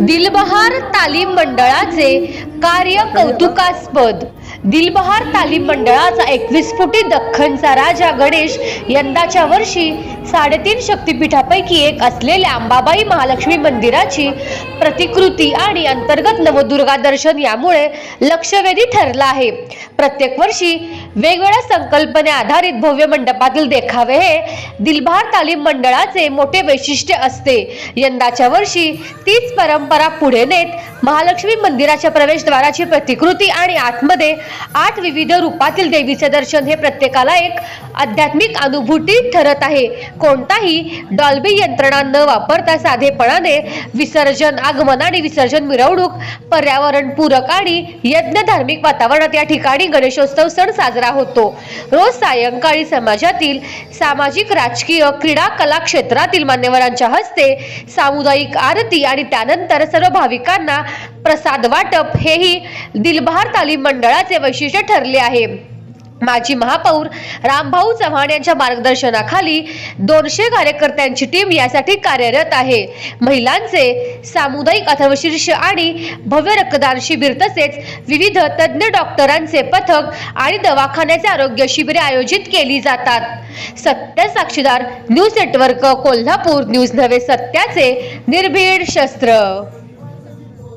दिलबहार तालीम मंडळाचे कार्य कौतुकास्पद दिलबहार तालीम मंडळाचा एकवीस फुटी दख्खनचा राजा गणेश यंदाच्या वर्षी साडेतीन शक्तिपीठापैकी एक असलेल्या अंबाबाई महालक्ष्मी मंदिराची प्रतिकृती आणि अंतर्गत नवदुर्गा दर्शन यामुळे लक्षवेधी ठरला आहे. प्रत्येक वर्षी वेगवेगळ्या संकल्पने आधारित भव्य मंडपातील देखावे हे दिलबहार तालीम मंडळाचे मोठे वैशिष्ट्य असते. यंदाच्या वर्षी तीच परंपरा पुढे नेत महालक्ष्मी मंदिराच्या प्रवेशद्वाराची प्रतिकृती आणि आतमध्ये आठ विविध रूपातील देवीचे दर्शन हे प्रत्येकाला एक आध्यात्मिक अनुभूती ठरत आहे. कोणताही डॉल्बी यंत्रणा न वापरता साधेपणाने विसर्जन आगमन आणि विसर्जन मिरवणूक पर्यावरणपूरक आणि यज्ञ धार्मिक वातावरणात या ठिकाणी गणेशोत्सव सण साजरा होतो. रोज सायंकाळी समाजातील सामाजिक राजकीय क्रीडा कला क्षेत्रातील मान्यवरांच्या हस्ते सामुदायिक आरती आणि त्यानंतर सर्व भाविकांना प्रसाद वाटप हेही दिलबहार तालीम मंडळाचे वैशिष्ट्य ठरले आहे. माजी महापौर रामभाऊ चव्हाण यांच्या मार्गदर्शनाखाली दोनशे कार्यकर्त्यांची टीम यासाठी कार्यरत आहे. महिलांचे सामुदायिक अथर्वशीर्ष आणि भव्य रक्तदान शिबिर तसेच विविध तज्ज्ञ डॉक्टरांचे पथक आणि दवाखान्याचे आरोग्य शिबिरे आयोजित केली जातात. सत्य साक्षीदार न्यूज नेटवर्क कोल्हापूर न्यूज नवे सत्याचे निर्भीड शस्त्र.